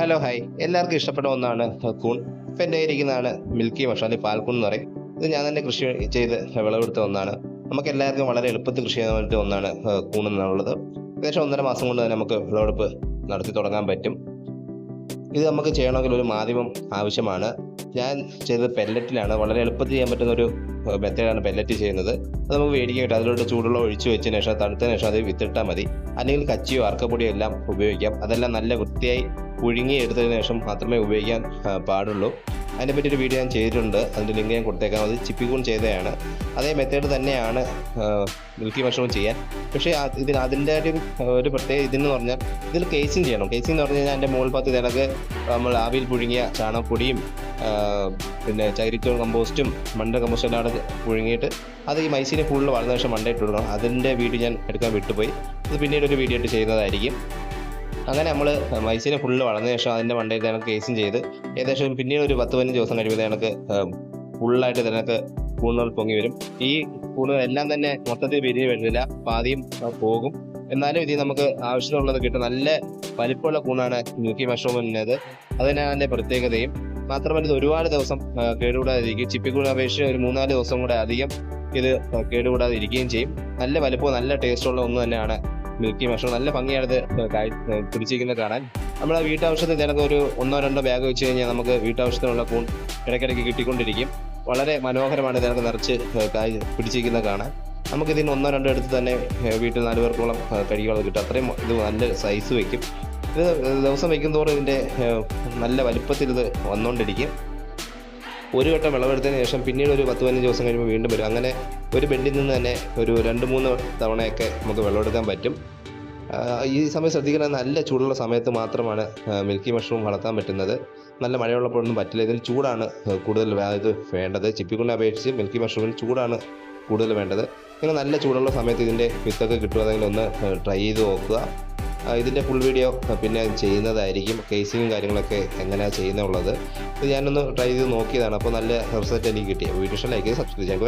Hello hi എല്ലാവർക്കും ഇഷ്ടപ്പെട്ട ഒന്നാണ് കൂൺ. ഇപ്പം എന്റെ ഇരിക്കുന്നതാണ് മിൽക്കി മഷാലി പാൽക്കൂൺ എന്ന് പറയും. ഇത് ഞാൻ തന്നെ കൃഷി ചെയ്ത് വിളവെടുത്ത ഒന്നാണ്. നമുക്ക് എല്ലാവർക്കും വളരെ എളുപ്പത്തിൽ കൃഷി ചെയ്യാൻ പറ്റിയ ഒന്നാണ് കൂൺ എന്നുള്ളത്. ഏകദേശം ഒന്നര മാസം കൊണ്ട് തന്നെ നമുക്ക് വിളവെടുപ്പ് നടത്തി തുടങ്ങാൻ പറ്റും. ഇത് നമുക്ക് ചെയ്യണമെങ്കിൽ ഒരു മാധ്യമം ആവശ്യമാണ്. ഞാൻ ചെയ്തത് പെല്ലറ്റിലാണ് വളരെ എളുപ്പത്തിൽ ചെയ്യാൻ പറ്റുന്ന ഒരു മെത്തേഡാണ് പെല്ലറ്റ് ചെയ്യുന്നത്. അത് നമുക്ക് മേടിക്കാൻ കിട്ടും. അതിലോട്ട് ചൂടുള്ള ഒഴിച്ചു വെച്ചതിന് ശേഷം തണുത്തതിന് ശേഷം അത് വിത്തിട്ടാൽ മതി. അല്ലെങ്കിൽ കച്ചിയോ അർക്കപ്പൊടിയോ എല്ലാം ഉപയോഗിക്കാം. അതെല്ലാം നല്ല വൃത്തിയായി പുഴുങ്ങി എടുത്തതിന് ശേഷം മാത്രമേ ഉപയോഗിക്കാൻ പാടുള്ളൂ. അതിനെപ്പറ്റി ഒരു വീഡിയോ ഞാൻ ചെയ്തിട്ടുണ്ട്. അതിന്റെ ലിങ്ക് ഞാൻ കൊടുത്തേക്കാം. അത് ചിപ്പിക്കൂൺ ചെയ്തതാണ്. അതേ മെത്തേഡ് തന്നെയാണ് മിൽക്കി മഷ്റൂം ചെയ്യാൻ. പക്ഷേ ഇതിന് അതിന്റെ ഒരു ഒരു പ്രത്യേക ഇതെന്ന് പറഞ്ഞാൽ ഇതിൽ കേസിങ് ചെയ്യണം. കേസിങ് എന്ന് പറഞ്ഞു കഴിഞ്ഞാൽ എന്റെ മുകൾ ഭാഗത്ത് ഇതിനൊക്കെ നമ്മൾ ആവിയിൽ പുഴുങ്ങിയ ചാണകപ്പൊടിയും പിന്നെ ചകിരിച്ചോൾ കമ്പോസ്റ്റും മണ്ട കമ്പോസ്റ്റും എല്ലാം കൂടെ പുഴുങ്ങിയിട്ട് അത് ഈ മൈസീനെ ഫുള്ള് വളർന്ന ശേഷം മണ്ട ഇട്ട് കൊടുക്കണം. അതിന്റെ വീഡിയോ ഞാൻ എടുക്കാൻ വിട്ടുപോയി. അത് പിന്നീട് ഒരു വീഡിയോ ഇട്ട് ചെയ്യുന്നതായിരിക്കും. അങ്ങനെ നമ്മൾ മൈസീനെ ഫുള്ള് വളർന്ന ശേഷം അതിന്റെ മണ്ടയിൽ നമുക്ക് കേസും ചെയ്ത് ഏകദേശം പിന്നീട് ഒരു പത്ത് പതിനഞ്ച് ദിവസം കഴിയുമ്പോൾ നമുക്ക് ഫുള്ളായിട്ട് ഇതിനകത്ത് കൂണുകൾ പൊങ്ങി വരും. ഈ കൂണുകൾ എല്ലാം തന്നെ മൊത്തത്തിൽ വിരിഞ്ഞ് വരുന്നില്ല. പാതിയും പോകും. എന്നാലും ഇതിൽ നമുക്ക് ആവശ്യമുള്ളത് കിട്ടും. നല്ല വലിപ്പമുള്ള കൂണാണ് ന്യൂക്കി മഷ്റൂമിനത് അതിനാണ് അതിന്റെ പ്രത്യേകതയും. മാത്രമല്ല ഇത് ഒരുപാട് ദിവസം കേടുകൂടാതെ ഇരിക്കും. ചിപ്പിക്കൂടെ അപേക്ഷിച്ച് ഒരു മൂന്നാൽ ദിവസം കൂടെ അധികം ഇത് കേടുകൂടാതെ ഇരിക്കുകയും ചെയ്യും. നല്ല വലിപ്പവും നല്ല ടേസ്റ്റുള്ള ഒന്ന് തന്നെയാണ് മിൽക്കി മഷ്റൂം നല്ല ഭംഗിയാണ് ഇത് കായ്- പിടിച്ചിരിക്കുന്നത് കാണാൻ. നമ്മൾ വീട്ടാവശ്യത്തിന് ചിലപ്പോൾ ഒരു ഒന്നോ രണ്ടോ ബാഗ് വെച്ച് കഴിഞ്ഞാൽ നമുക്ക് വീട്ടാവശ്യത്തിനുള്ള കൂൺ ഇടയ്ക്കിടയ്ക്ക് കിട്ടിക്കൊണ്ടിരിക്കും. വളരെ മനോഹരമാണ് ഇതിനകത്ത് നിറച്ച് കായ് പിടിച്ചിരിക്കുന്നത് കാണാൻ. നമുക്ക് ഇതിന് ഒന്നോ രണ്ടോ എടുത്ത് തന്നെ വീട്ടിൽ നാല് പേർക്കോളം കഴിക്കാനുള്ളത് കിട്ടും. അത്രയും ഇത് നല്ല സൈസ് വയ്ക്കും ഇത് ദിവസം വയ്ക്കും തോറും ഇതിന്റെ നല്ല വലിപ്പത്തിൽ ഇത് വന്നുകൊണ്ടിരിക്കും ഒരു വട്ടം വിളവെടുത്തതിന് ശേഷം പിന്നീട് ഒരു പത്ത് പതിനഞ്ച് ദിവസം കഴിയുമ്പോൾ വീണ്ടും വരും. അങ്ങനെ ഒരു ബെഡിൽ നിന്ന് തന്നെ ഒരു രണ്ട് മൂന്ന് തവണയൊക്കെ നമുക്ക് വിളവെടുക്കാൻ പറ്റും. ഈ സമയം ശ്രദ്ധിക്കുന്നത് നല്ല ചൂടുള്ള സമയത്ത് മാത്രമാണ് മിൽക്കി മഷ്റൂം വളർത്താൻ പറ്റുന്നത്. നല്ല മഴയുള്ളപ്പോഴൊന്നും പറ്റില്ല. ഇതിന് ചൂടാണ് കൂടുതൽ ഇത് വേണ്ടത്. ചിപ്പിക്കുണ്ണെ അപേക്ഷിച്ച് മിൽക്കി മഷ്റൂമിന് ചൂടാണ് കൂടുതൽ വേണ്ടത്. ഇങ്ങനെ നല്ല ചൂടുള്ള സമയത്ത് ഇതിന്റെ വിത്തൊക്കെ കിട്ടുവാണെങ്കിൽ ഒന്ന് ട്രൈ ചെയ്ത് നോക്കുക. ഇതിന്റെ ഫുൾ വീഡിയോ പിന്നെ ചെയ്യുന്നതായിരിക്കും കേസിങ്ങും കാര്യങ്ങളൊക്കെ എങ്ങനെയാണ് ചെയ്യുന്നുള്ളത്. ഇത് ഞാനൊന്ന് ട്രൈ ചെയ്ത് നോക്കിയതാണ്. അപ്പോൾ നല്ല റിസൾട്ട് എനിക്ക് കിട്ടി. വീഡിയോ ലൈക്ക് സബ്സ്ക്രൈബ് ചെയ്യാൻ